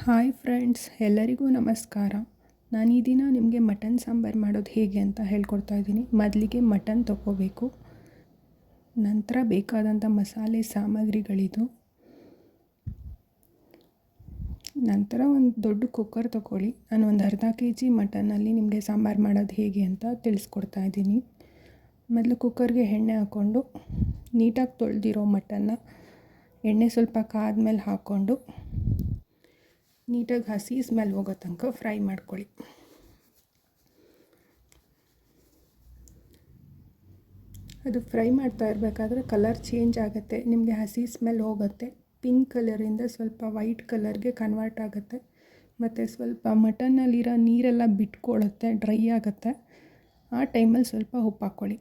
Hi friends, ಎಲ್ಲರಿಗೂ ನಮಸ್ಕಾರ. ನಾನು ಈ ದಿನ ನಿಮಗೆ ಮಟನ್ ಸಾಂಬಾರು ಮಾಡೋದು ಹೇಗೆ ಅಂತ ಹೇಳ್ಕೊಡ್ತಾ ಇದ್ದೀನಿ. ಮೊದಲಿಗೆ ಮಟನ್ ತೊಗೋಬೇಕು ನಂತರ ಬೇಕಾದಂಥ ಮಸಾಲೆ ಸಾಮಗ್ರಿಗಳಿದು. ನಂತರ ಒಂದು ದೊಡ್ಡ ಕುಕ್ಕರ್ ತೊಗೊಳ್ಳಿ ನಾನು ಒಂದು ಅರ್ಧ ಕೆ ಜಿ ಮಟನಲ್ಲಿ ನಿಮಗೆ ಸಾಂಬಾರು ಮಾಡೋದು ಹೇಗೆ ಅಂತ ತಿಳಿಸ್ಕೊಡ್ತಾ ಇದ್ದೀನಿ. ಮೊದಲು ಕುಕ್ಕರ್ಗೆ ಎಣ್ಣೆ ಹಾಕ್ಕೊಂಡು, ನೀಟಾಗಿ ತೊಳೆದಿರೋ ಮಟನ್ನ ಎಣ್ಣೆ ಸ್ವಲ್ಪ ಕಾದ ಮೇಲೆ ಹಾಕ್ಕೊಂಡು ನೀಟಾಗಿ ಹಸಿ ಸ್ಮೆಲ್ ಹೋಗೋ ತನಕ ಫ್ರೈ ಮಾಡ್ಕೊಳ್ಳಿ. ಅದು ಫ್ರೈ ಮಾಡ್ತಾ ಇರಬೇಕಾದ್ರೆ ಕಲರ್ ಚೇಂಜ್ ಆಗುತ್ತೆ, ನಿಮಗೆ ಹಸಿ ಸ್ಮೆಲ್ ಹೋಗುತ್ತೆ. ಪಿಂಕ್ ಕಲರಿಂದ ಸ್ವಲ್ಪ ವೈಟ್ ಕಲರ್ಗೆ ಕನ್ವರ್ಟ್ ಆಗುತ್ತೆ. ಮತ್ತು ಸ್ವಲ್ಪ ಮಟನ್ನಲ್ಲಿರೋ ನೀರೆಲ್ಲ ಬಿಟ್ಕೊಳ್ಳುತ್ತೆ ಡ್ರೈ ಆಗುತ್ತೆ. ಆ ಟೈಮಲ್ಲಿ ಸ್ವಲ್ಪ ಉಪ್ಪು ಹಾಕ್ಕೊಳ್ಳಿ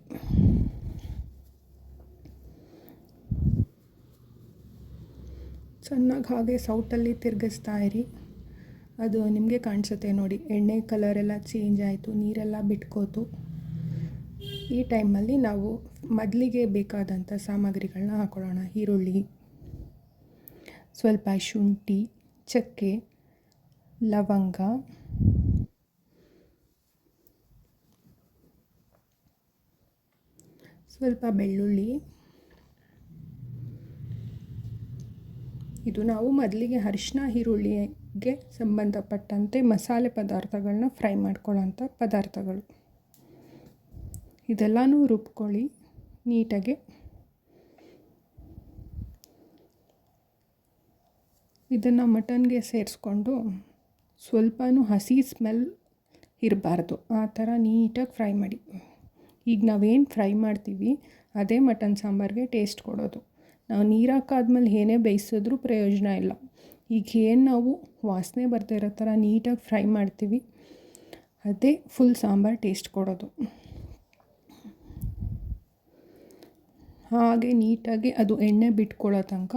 ಚೆನ್ನಾಗಿ ಹಾಗೆ ಸೌಟಲ್ಲಿ ತಿರುಗಿಸ್ತಾ ಇರಿ. ಅದು ನಿಮಗೆ ಕಾಣಿಸುತ್ತೆ ನೋಡಿ. ಎಣ್ಣೆ ಕಲರೆಲ್ಲ ಚೇಂಜ್ ಆಯಿತು, ನೀರೆಲ್ಲ ಬಿಟ್ಕೋತು. ಈ ಟೈಮಲ್ಲಿ ನಾವು ಮೊದಲಿಗೆ ಬೇಕಾದಂಥ ಸಾಮಗ್ರಿಗಳನ್ನ ಹಾಕೊಳ್ಳೋಣ. ಈರುಳ್ಳಿ, ಸ್ವಲ್ಪ ಶುಂಠಿ, ಚಕ್ಕೆ, ಲವಂಗ, ಸ್ವಲ್ಪ ಬೆಳ್ಳುಳ್ಳಿ ಇದು ನಾವು ಮೊದಲಿಗೆ ಅರಿಶಿನ ಈರುಳ್ಳಿಗೆ ಸಂಬಂಧಪಟ್ಟಂತೆ ಮಸಾಲೆ ಪದಾರ್ಥಗಳನ್ನ ಫ್ರೈ ಮಾಡ್ಕೊಳ್ಳೋಂಥ ಪದಾರ್ಥಗಳು. ಇದೆಲ್ಲನೂ ರುಬ್ಕೊಳ್ಳಿ ನೀಟಾಗಿ. ಇದನ್ನು ಮಟನ್ಗೆ ಸೇರಿಸ್ಕೊಂಡು ಸ್ವಲ್ಪನೂ ಹಸಿ ಸ್ಮೆಲ್ ಇರಬಾರ್ದು. ಆ ಥರ ನೀಟಾಗಿ ಫ್ರೈ ಮಾಡಿ. ಈಗ ನಾವೇನು ಫ್ರೈ ಮಾಡ್ತೀವಿ, ಅದೇ ಮಟನ್ ಸಾಂಬಾರಿಗೆ ಟೇಸ್ಟ್ ಕೊಡೋದು. ನಾವು ನೀರು ಹಾಕಾದ್ಮೇಲೆ ಏನೇ ಬೇಯಿಸಿದ್ರೂ ಪ್ರಯೋಜನ ಇಲ್ಲ. ಈಗ ಏನು ನಾವು ವಾಸನೆ ಬರ್ತಾ ಇರೋ ಥರ ನೀಟಾಗಿ ಫ್ರೈ ಮಾಡ್ತೀವಿ, ಅದೇ ಫುಲ್ ಸಾಂಬಾರು ಟೇಸ್ಟ್ ಕೊಡೋದು. ಹಾಗೆ ನೀಟಾಗಿ ಅದು ಎಣ್ಣೆ ಬಿಟ್ಕೊಳ್ಳೋ ತನಕ,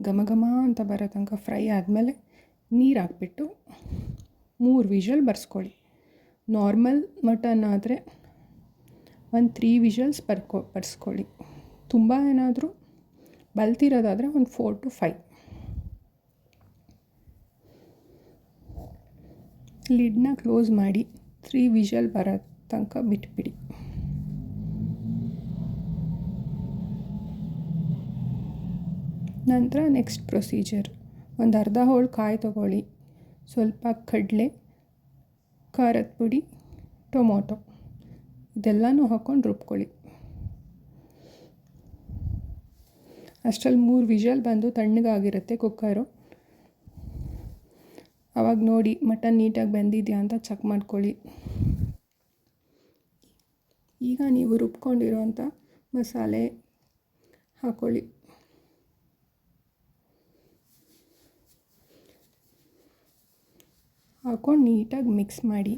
ಘಮ ಘಮ ಅಂತ ಬರೋ ತನಕ ಫ್ರೈ ಆದಮೇಲೆ ನೀರು ಹಾಕ್ಬಿಟ್ಟು ಮೂರು ವಿಷಲ್ ಬರ್ಸ್ಕೊಳ್ಳಿ. ನಾರ್ಮಲ್ ಮಟನ್ ಆದರೆ ಒಂದು ತ್ರೀ ವಿಷಲ್ಸ್ ಬರ್ಕೊ ಬರ್ಸ್ಕೊಳ್ಳಿ. ತುಂಬ ಏನಾದರೂ ಬಲ್ತಿರೋದಾದರೆ ಒಂದು ಫೋರ್ ಟು ಫೈವ್ ಲಿಡ್ನ ಕ್ಲೋಸ್ ಮಾಡಿ ತ್ರೀ ವಿಷಲ್ ಬರೋ ತನಕ ಬಿಟ್ಬಿಡಿ. ನಂತರ ನೆಕ್ಸ್ಟ್ ಪ್ರೊಸೀಜರ್ ಒಂದು ಅರ್ಧ ಹೋಳು ಕಾಯಿ ತೊಗೊಳ್ಳಿ. ಸ್ವಲ್ಪ ಕಡಲೆ, ಖಾರದ ಪುಡಿ, ಟೊಮೊಟೊ. ಇದೆಲ್ಲನೂ ಹಾಕ್ಕೊಂಡು ರುಬ್ಕೊಳ್ಳಿ. ಅಷ್ಟರಲ್ಲಿ ಮೂರು ವಿಷಲ್ ಬಂದು ತಣ್ಣಗಾಗಿರುತ್ತೆ ಕುಕ್ಕರು. ಅವಾಗ ನೋಡಿ ಮಟನ್ ನೀಟಾಗಿ ಬೆಂದಿದೆಯಾ ಅಂತ ಚೆಕ್ ಮಾಡ್ಕೊಳ್ಳಿ. ಈಗ ನೀವು ರುಬ್ಕೊಂಡಿರೋಂಥ ಮಸಾಲೆ ಹಾಕ್ಕೊಳ್ಳಿ ಹಾಕ್ಕೊಂಡು ನೀಟಾಗಿ ಮಿಕ್ಸ್ ಮಾಡಿ.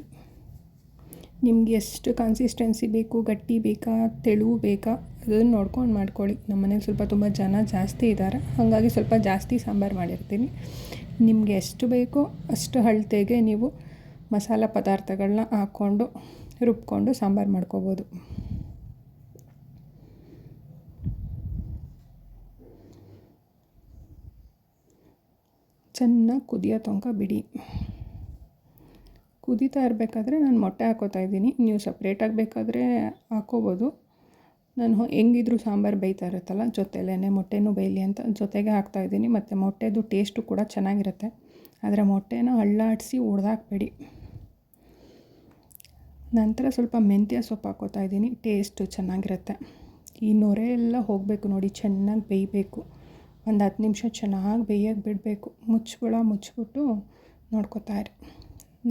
ನಿಮ್ಗೆ ಎಷ್ಟು ಕನ್ಸಿಸ್ಟೆನ್ಸಿ ಬೇಕು, ಗಟ್ಟಿ ಬೇಕಾ, ತೆಳು ಬೇಕಾ, ಅದನ್ನು ನೋಡ್ಕೊಂಡು ಮಾಡ್ಕೊಳ್ಳಿ. ನಮ್ಮ ಮನೇಲಿ ಸ್ವಲ್ಪ ತುಂಬ ಜನ ಜಾಸ್ತಿ ಇದ್ದಾರೆ ಹಾಗಾಗಿ ಸ್ವಲ್ಪ ಜಾಸ್ತಿ ಸಾಂಬಾರು ಮಾಡಿರ್ತೀನಿ. ನಿಮಗೆ ಎಷ್ಟು ಬೇಕೋ ಅಷ್ಟು ಅಳತೆಗೆ ನೀವು ಮಸಾಲ ಪದಾರ್ಥಗಳನ್ನ ಹಾಕ್ಕೊಂಡು, ರುಬ್ಕೊಂಡು ಸಾಂಬಾರು ಮಾಡ್ಕೋಬೋದು. ಚೆನ್ನಾಗಿ ಕುದಿಯೋ ತನಕ ಬಿಡಿ. ಕುದೀತಾ ಇರಬೇಕಾದ್ರೆ ನಾನು ಮೊಟ್ಟೆ ಹಾಕೋತಾ ಇದ್ದೀನಿ. ನೀವು ಸಪ್ರೇಟಾಗಿ ಬೇಕಾದರೆ ಹಾಕೋಬೋದು. ನಾನು ಹೆಂಗಿದ್ರು ಸಾಂಬಾರು ಬೇಯ್ತಾ ಇರುತ್ತಲ್ಲ ಜೊತೆಲೇ ಮೊಟ್ಟೆನೂ ಬೇಯಲಿ ಅಂತ ಜೊತೆಗೆ ಹಾಕ್ತಾ ಇದ್ದೀನಿ. ಮತ್ತು ಮೊಟ್ಟೆದು ಟೇಸ್ಟು ಕೂಡ ಚೆನ್ನಾಗಿರುತ್ತೆ. ಆದರೆ ಮೊಟ್ಟೆನ ಹಳ್ಳಾಡಿಸಿ ಹೊಡೆದಾಕ್ಬೇಡಿ ನಂತರ ಸ್ವಲ್ಪ ಮೆಂತ್ಯ ಸೊಪ್ಪು ಹಾಕೋತಾ ಇದ್ದೀನಿ. ಟೇಸ್ಟು ಚೆನ್ನಾಗಿರುತ್ತೆ. ಈ ನೊರೆ ಎಲ್ಲ ಹೋಗಬೇಕು ನೋಡಿ, ಚೆನ್ನಾಗಿ ಬೇಯಬೇಕು. ಒಂದು ಹತ್ತು ನಿಮಿಷ ಚೆನ್ನಾಗಿ ಬೇಯಕ್ಕೆ ಬಿಡಬೇಕು. ಮುಚ್ಚಿಬಿಡ ಮುಚ್ಚಿಬಿಟ್ಟು ನೋಡ್ಕೋತಾ ಇರಿ.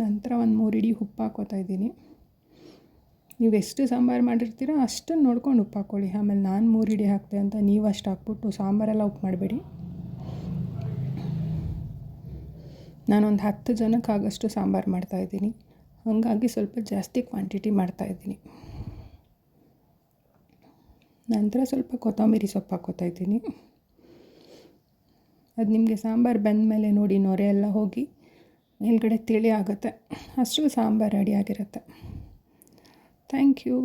ನಂತರ ಒಂದು ಮೂರು ಇಡೀ ಉಪ್ಪು ಹಾಕೋತಾ ಇದ್ದೀನಿ. ನೀವು ಎಷ್ಟು ಸಾಂಬಾರು ಮಾಡಿರ್ತೀರೋ ಅಷ್ಟನ್ನು ನೋಡ್ಕೊಂಡು ಉಪ್ಪು ಹಾಕ್ಕೊಳ್ಳಿ ಆಮೇಲೆ ನಾನು ಮೂರು ಇಡಿ ಹಾಕ್ತೆ ಅಂತ ನೀವು ಅಷ್ಟು ಹಾಕ್ಬಿಟ್ಟು ಸಾಂಬಾರೆಲ್ಲ ಉಪ್ಪು ಮಾಡಬೇಡಿ. ನಾನೊಂದು ಹತ್ತು ಜನಕ್ಕೆ ಆಗಷ್ಟು ಸಾಂಬಾರು ಮಾಡ್ತಾಯಿದ್ದೀನಿ ಹಾಗಾಗಿ ಸ್ವಲ್ಪ ಜಾಸ್ತಿ ಕ್ವಾಂಟಿಟಿ ಮಾಡ್ತಾಯಿದ್ದೀನಿ ನಂತರ ಸ್ವಲ್ಪ ಕೊತ್ತಂಬರಿ ಸೊಪ್ಪು ಹಾಕೋತಾ ಇದ್ದೀನಿ. ಅದು ನಿಮಗೆ ಸಾಂಬಾರು ಬಂದ ಮೇಲೆ ನೋಡಿ ನೊರೆ ಎಲ್ಲ ಹೋಗಿ ಮೇಲ್ಗಡೆ ತಿಳಿ ಆಗುತ್ತೆ. ಅಷ್ಟು ಸಾಂಬಾರು ರೆಡಿಯಾಗಿರುತ್ತೆ ಥ್ಯಾಂಕ್ ಯು